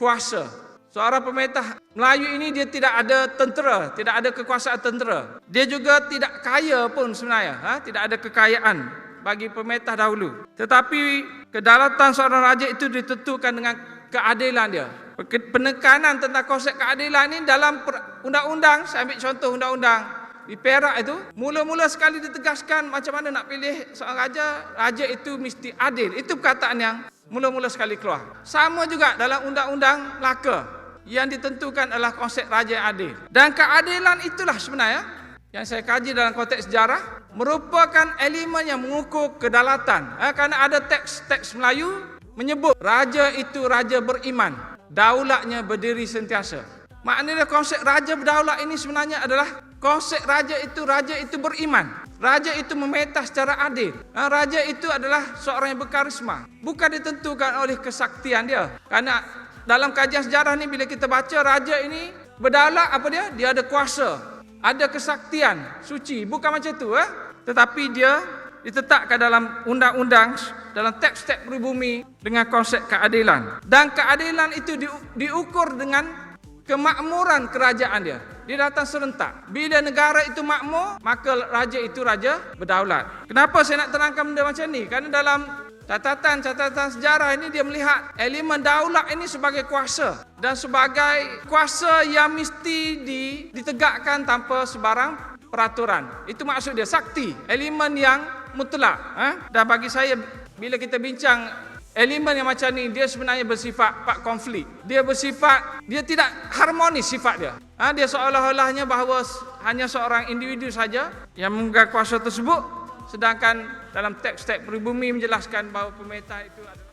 kuasa. Seorang pemerintah Melayu ini dia tidak ada tentera, tidak ada kekuasaan tentera. Dia juga tidak kaya pun sebenarnya, ha? tidak ada kekayaan bagi pemerintah dahulu. Tetapi kedaulatan seorang raja itu ditentukan dengan keadilan dia. Penekanan tentang konsep keadilan ini dalam undang-undang, saya ambil contoh undang-undang di Perak itu, mula-mula sekali ditegaskan macam mana nak pilih seorang raja, raja itu mesti adil. Itu perkataan yang mula-mula sekali keluar. Sama juga dalam undang-undang Melaka yang ditentukan adalah konsep raja yang adil. Dan keadilan itulah sebenarnya yang saya kaji dalam konteks sejarah merupakan elemen yang mengukur kedaulatan. Ha, kerana ada teks-teks Melayu menyebut raja itu raja beriman, daulatnya berdiri sentiasa. Maknanya konsep raja berdaulat ini sebenarnya adalah konsep raja itu raja itu beriman. Raja itu memerintah secara adil. Raja itu adalah seorang yang berkarisma. Bukan ditentukan oleh kesaktian dia. Karena dalam kajian sejarah ni bila kita baca raja ini berdaulat apa dia? Dia ada kuasa, ada kesaktian, suci. Bukan macam tu eh. Tetapi dia ditetapkan dalam undang-undang dalam teks-teks pribumi dengan konsep keadilan. Dan keadilan itu di, diukur dengan kemakmuran kerajaan dia. Dia datang serentak. Bila negara itu makmur, maka raja itu raja berdaulat. Kenapa saya nak terangkan benda macam ni? Kerana dalam catatan-catatan sejarah ini dia melihat elemen daulat ini sebagai kuasa dan sebagai kuasa yang mesti di, ditegakkan tanpa sebarang peraturan. Itu maksud dia sakti, elemen yang mutlak. Eh? Dan bagi saya bila kita bincang elemen yang macam ni dia sebenarnya bersifat pak konflik. Dia bersifat dia tidak harmonis sifat dia. Ha, dia seolah-olahnya bahawa hanya seorang individu saja yang memegang kuasa tersebut sedangkan dalam teks-teks pribumi menjelaskan bahawa pemerintah itu adalah